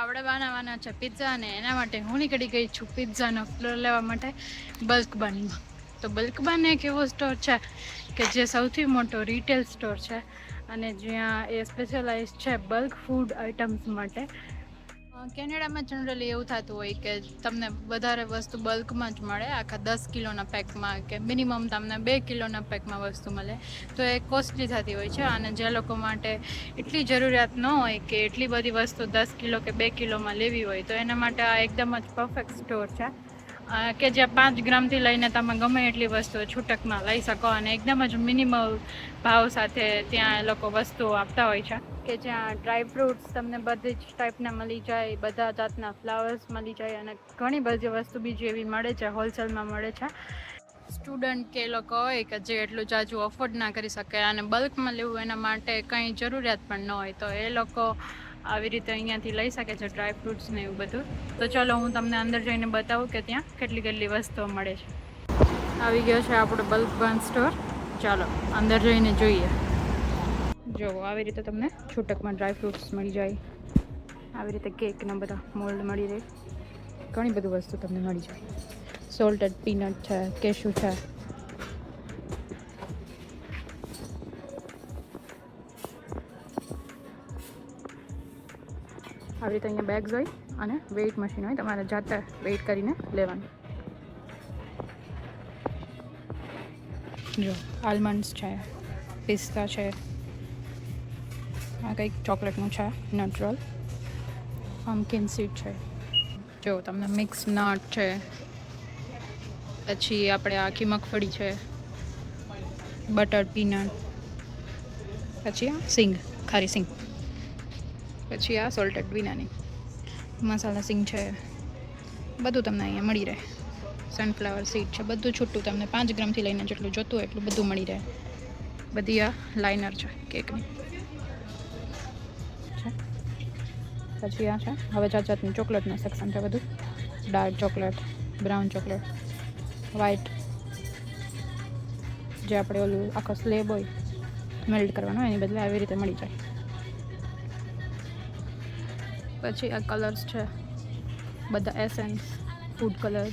આપણે બનાવવાના છે પિઝા ને એના માટે હું નીકળી ગઈ છું પિઝાનો ફ્લોર લેવા માટે બલ્ક બનમાં તો બલ્ક બન એક એવો સ્ટોર છે કે જે સૌથી મોટો રિટેલ સ્ટોર છે અને જ્યાં એ સ્પેશિયલાઇઝ છે બલ્ક ફૂડ આઇટમ્સ માટે. કેનેડામાં જનરલી એવું થતું હોય કે તમને વધારે વસ્તુ બલ્કમાં જ મળે, આખા દસ કિલોના પેકમાં કે મિનિમમ તમને બે કિલોના પેકમાં વસ્તુ મળે, તો એ કોસ્ટલી થતી હોય છે. અને જે લોકો માટે એટલી જરૂરિયાત ન હોય કે એટલી બધી વસ્તુ દસ કિલો કે બે કિલોમાં લેવી હોય, તો એના માટે આ એકદમ જ પરફેક્ટ સ્ટોર છે. કે જ્યાં પાંચ ગ્રામથી લઈને તમે ગમે એટલી વસ્તુઓ છૂટકમાં લઈ શકો અને એકદમ જ મિનિમલ ભાવ સાથે ત્યાં એ લોકો વસ્તુઓ આપતા હોય છે. કે જ્યાં ડ્રાય ફ્રૂટ્સ તમને બધી જ ટાઈપના મળી જાય, બધા જાતના ફ્લાવર્સ મળી જાય અને ઘણી બધી વસ્તુ બીજી એવી મળે છે, હોલસેલમાં મળે છે. સ્ટુડન્ટ કે લોકો હોય કે જે એટલું જાજુ અફોર્ડ ના કરી શકે અને બલ્કમાં લેવું એના માટે કંઈ જરૂરિયાત પણ ન હોય તો એ લોકો આવી રીતે અહીંયાથી લઈ શકે છે ડ્રાય ફ્રૂટ્સ ને એવું બધું. તો ચલો હું તમને અંદર જઈને બતાવું કે ત્યાં કેટલી કેટલી વસ્તુઓ મળે છે. આવી ગયો છે આપણો બલ્ક બન સ્ટોર ચાલો, અંદર જઈને જોઈએ. જો, આવી રીતે તમને છૂટકમાં ડ્રાય ફ્રૂટ્સ મળી જાય. આવી રીતે કેકના બધા મોલ્ડ મળી રહે. ઘણી બધી વસ્તુ તમને મળી જાય. સોલ્ટેડ પીનટ છે કેશુ છે. આવી રીતે અહીંયા બેગ્સ હોય અને વેઇટ મશીન હોય, તમારે જાતે વેઇટ કરીને લેવાનું. જો આલમંડ્સ છે પિસ્તા છે, આ કંઈક ચોકલેટનું છે નેચરલ પમ્પકિન સીડ છે. જો, તમને મિક્સ નટ છે. પછી આપણે આખી મગફળી છે. બટર પીનટ પછી સિંગ, ખારી સિંગ. પછી આ સોલ્ટેડ વિનાની મસાલા સિંગ છે. બધું તમને અહીંયા મળી રહે. સનફ્લાવર સીડ છે. બધું છૂટું તમને પાંચ ગ્રામથી લઈને જેટલું જોતું હોય એટલું બધું મળી રહે. બધી આ લાઇનર છે કેકની. પછી આ છે. હવે જાત જાતની ચોકલેટનું સેક્શન છે બધું. Dark chocolate brown chocolate white જે આપણે ઓલું આખો સ્લેબ હોય મેલ્ટ કરવાનો એની બદલે આવી રીતે મળી જાય. પછી આ કલર્સ છે. બધા એસેન્સ ફૂડ કલર્સ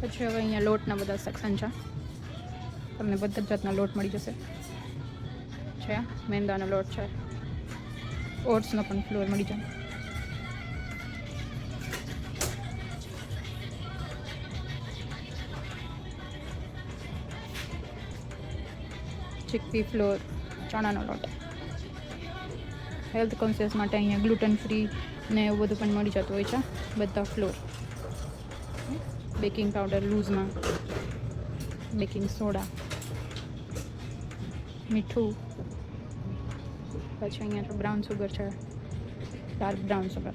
પછી હવે અહીંયા લોટના બધા સેક્શન છે. તમને બધા જાતના લોટ મળી જશે. છે, મેંદાનો લોટ છે. ઓટ્સનો પણ ફ્લોર મળી જાય. ચીકપી ફ્લોર, ચણાનો લોટ. હેલ્થ કોન્શિયસ માટે અહીંયા ગ્લુટન ફ્રી ને એવું બધું પણ મળી જતું હોય છે, બધા ફ્લોર. બેકિંગ પાવડર લૂઝમાં બેકિંગ સોડા મીઠું. પછી અહીંયા તો બ્રાઉન સુગર છે ડાર્ક બ્રાઉન સુગર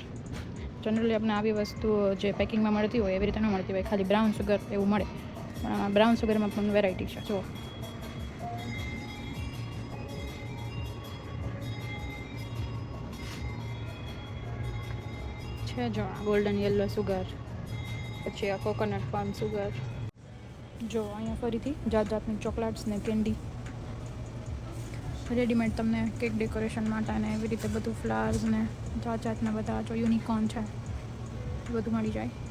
જનરલી આપણે આવી વસ્તુઓ જે પેકિંગમાં મળતી હોય, એવી રીતે ન મળતી હોય, ખાલી બ્રાઉન સુગર એવું મળે. પણ બ્રાઉન સુગરમાં પણ વેરાયટી છે, જુઓ. છે, જો ગોલ્ડન યલો સુગર પછી આ કોકોનટ પામ સુગર જો અહીંયા ફરીથી જાત જાતની ચોકલેટ્સ ને કેન્ડી રેડીમેડ તમને કેક ડેકોરેશન માટે અને એવી રીતે બધું ફ્લાવર્સ ને જાત જાતના બધા, જો યુનિકોર્ન છે બધું મળી જાય.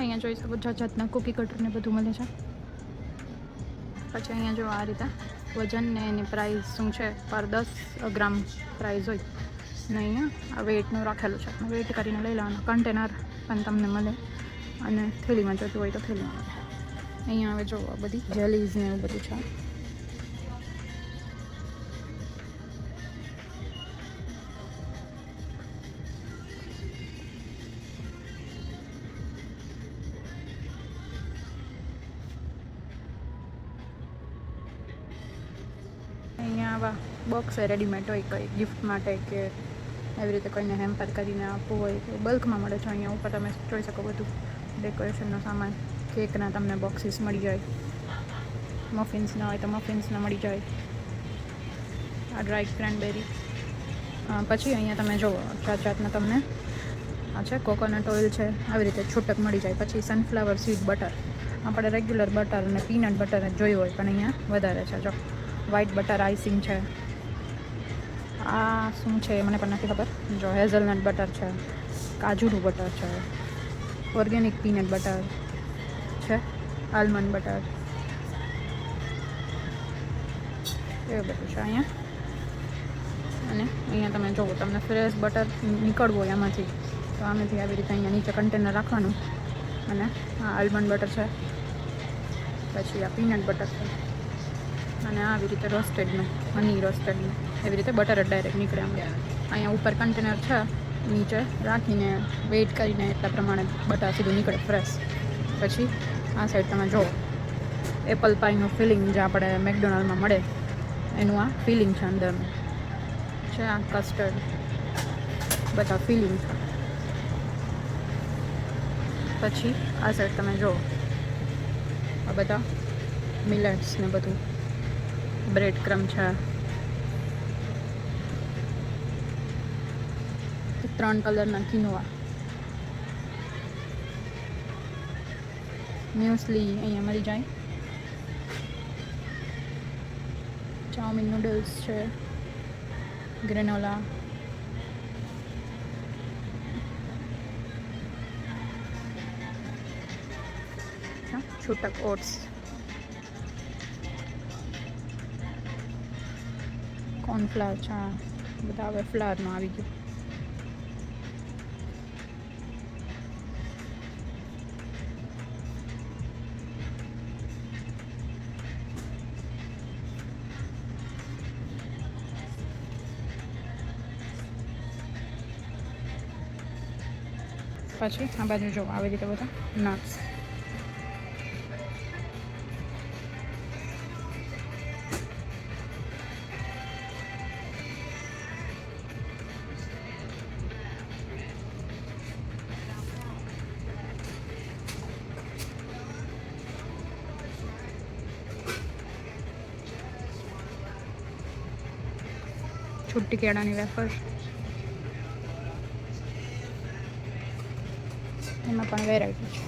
અહીંયા જોઈ શકો જાત જાતના કૂકી કટરને બધું મળે છે. પછી અહીંયા જો આ રીતે વજન ને એની પ્રાઇસ શું છે? પર દસ ગ્રામ પ્રાઇસ હોય. ને અહીંયા આ વેઇટનું રાખેલું છે. વેઇટ કરીને લઈ લેવાનું. કન્ટેનર પણ તમને મળે. અને થેલીમાં જોતું હોય તો થેલીમાં મળે. અહીંયા હવે જો બધી જેલીઝ ને એવું બધું છે. આવા બોક્સ રેડીમેડ હોય કંઈ ગિફ્ટ માટે કે એવી રીતે કોઈને હેમ્પર કરીને આપવું હોય તો બલ્કમાં મળે છે. અહીંયા ઉપર તમે જોઈ શકો બધું ડેકોરેશનનો સામાન. કેકના તમને બોક્સીસ મળી જાય. મફિન્સના હોય તો મફિન્સના મળી જાય. આ ડ્રાય ક્રેનબેરી પછી અહીંયા તમે જુઓ જાત જાતના તમને આ છે કોકોનટ ઓઇલ છે. આવી રીતે છૂટક મળી જાય. પછી સનફ્લાવર સીડ બટર આપણે રેગ્યુલર બટર અને પીનટ બટર જ જોયું હોય, પણ અહીંયા વધારે છે. જો વ્હાઈટ બટર આઈસિંગ છે. આ શું છે મને પણ નથી ખબર. જો હેઝલનટ બટર છે, કાજુનું બટર છે ઓર્ગેનિક પીનટ બટર છે આલમંડ બટર એવું બધું છે અહીંયા. અને અહીંયા તમે જુઓ તમને ફ્રેશ બટર નીકળવું આમાંથી, તો આમાંથી આવી રીતે અહીંયા નીચે કન્ટેનર રાખવાનું. અને આ આલમંડ બટર છે. પછી આ પીનટ બટર છે. અને આવી રીતે રોસ્ટેડનું હની રોસ્ટેડનું એવી રીતે બટર જ ડાયરેક્ટ નીકળે આમ. અહીંયા ઉપર કન્ટેનર છે, નીચે રાખીને વેઇટ કરીને એટલા પ્રમાણે બટર સીધું નીકળે ફ્રેશ પછી આ સાઈડ તમે જુઓ એપલ પાઈનું ફિલિંગ જે આપણે મેકડોનાલ્ડમાં મળે, એનું આ ફિલિંગ છે અંદરનું છે આ કસ્ટર્ડ બધા ફિલિંગ પછી આ સાઈડ તમે જુઓ આ બધા મિલેટ્સ ને બધું. બ્રેડ ક્રમ છે ત્રણ કલરના કિનોવા. મ્યુસલી અહીંયા મળી જાય. ચાઉમીન નૂડલ્સ છે. ગ્રેનોલા છૂટક ઓટ્સ. કોર્નફ્લાવર છે બધા હવે ફ્લાવરમાં આવી ગયું. પછી આ બાજુ જો, આવી રીતે બધા નટ્સ છુટ્ટી કેળાની વેફર એમાં પણ વેરાયટી છે.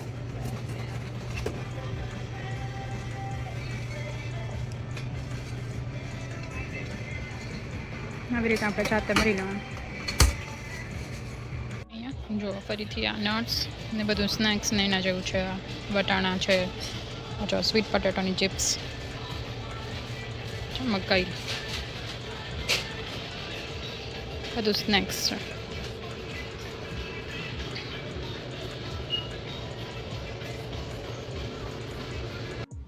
આવી રીતે આપણે જાતે ભરી લેવાનું. જો ફરીથી આ નટ્સ ને બધું સ્નેક્સ ને એના જેવું છે વટાણા છે જો સ્વીટ પટેટોની ચિપ્સ મકાઈ બધું સ્નેક્સ છે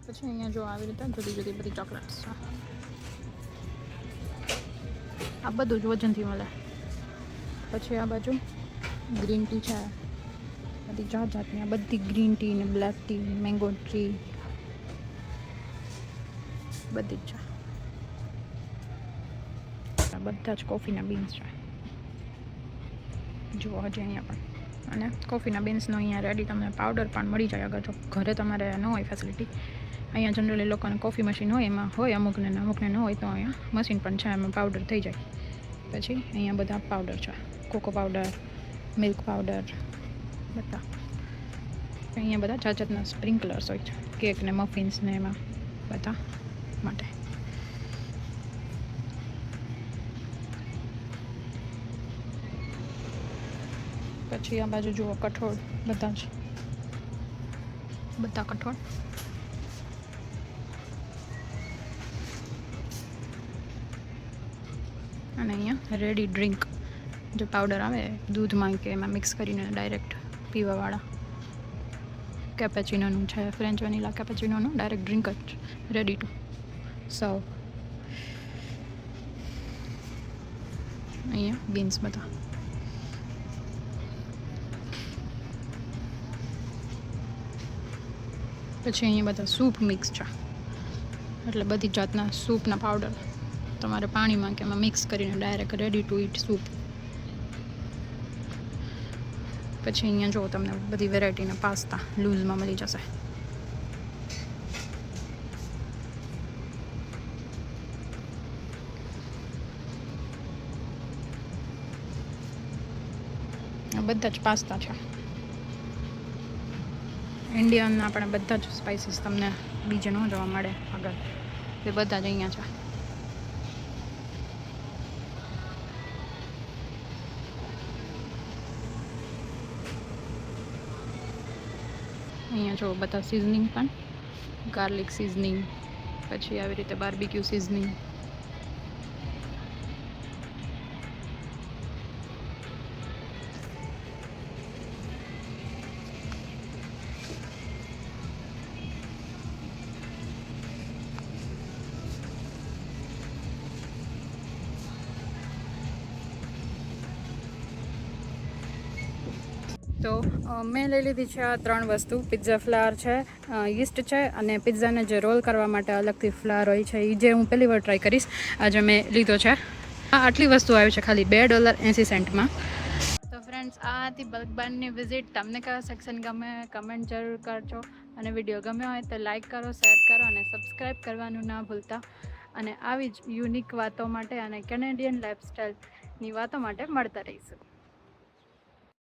પછી અહીંયા જો આવી રીતે જુદી જુદી બધી ચોકલેટ્સ છે. આ બધું જ વજનથી મળે. પછી આ બાજુ ગ્રીન ટી છે. બધી જાત જાતની, આ બધી ગ્રીન ટી ને બ્લેક ટી, મેંગો ટી બધી જ છે. બધા જ કોફીના બીન્સ છે. જુઓ, હજી અહીંયા પણ. અને કોફીના બીન્સનો અહીંયા રેડી તમને પાવડર પણ મળી જાય અગર જો ઘરે તમારે ન હોય ફેસિલિટી અહીંયા જનરલી લોકોને કોફી મશીન હોય, એમાં હોય અમુકને અમુકને ન હોય તો અહીંયા મશીન પણ છે, એમાં પાવડર થઈ જાય. પછી અહીંયા બધા પાવડર છે. કોકો પાવડર મિલ્ક પાવડર બધા. અહીંયા બધા જાત જાતના સ્પ્રિંકલર્સ હોય છે. કેક ને મફિન્સ ને એમાં, બધા માટે. પછી આ બાજુ જુઓ, કઠોળ બધા જ. બધા કઠોળ? અને અહીંયા રેડી ડ્રિંક જે પાવડર આવે, દૂધમાં કે એમાં મિક્સ કરીને ડાયરેક્ટ પીવાવાળા. કેપેચિનોનું છે ફ્રેન્ચ વેનીલા કેપેચિનોનું ડાયરેક્ટ ડ્રિંક જ રેડી ટુ સર્વ અહીંયા બીન્સ બધા. પછી અહીંયા બધા સૂપ મિક્સ છે. એટલે બધી જાતના સૂપના પાવડર તમારે પાણીમાં કે એમાં મિક્સ કરીને direct ready to eat soup પછી અહીંયા જો તમને બધી વેરાયટીના પાસ્તા લૂઝમાં મળી જશે. બધા જ પાસ્તા છે. ઇન્ડિયન આપણે બધા જ સ્પાઇસીસ તમને બીજે ન જોવા મળે આગળ. એ બધા જ અહીંયા છે. અહીંયા જો બધા સિઝનિંગ પણ. ગાર્લિક સિઝનિંગ પછી આવી રીતે બાર્બીક્યુ સિઝનિંગ તો મેં લઈ લીધી છે આ ત્રણ વસ્તુ. પિઝા ફ્લાવર છે યીસ્ટ છે અને પિઝાને જે રોલ કરવા માટે અલગથી ફ્લાવર હોય છે એ જે હું પહેલી વાર ટ્રાય કરીશ, આજે મેં લીધો છે. આ આટલી વસ્તુ આવી છે ખાલી બે ડોલર એંસી સેન્ટમાં. તો ફ્રેન્ડ્સ આ હતી બલ્કબાનની વિઝિટ તમને કયા સેક્શન ગમે કમેન્ટ જરૂર કરજો. અને વીડિયો ગમ્યો હોય તો લાઈક કરો શેર કરો અને સબસ્ક્રાઈબ કરવાનું ના ભૂલતા. અને આવી જ યુનિક વાતો માટે અને કેનેડિયન લાઇફસ્ટાઈલની વાતો માટે મળતા રહીશું.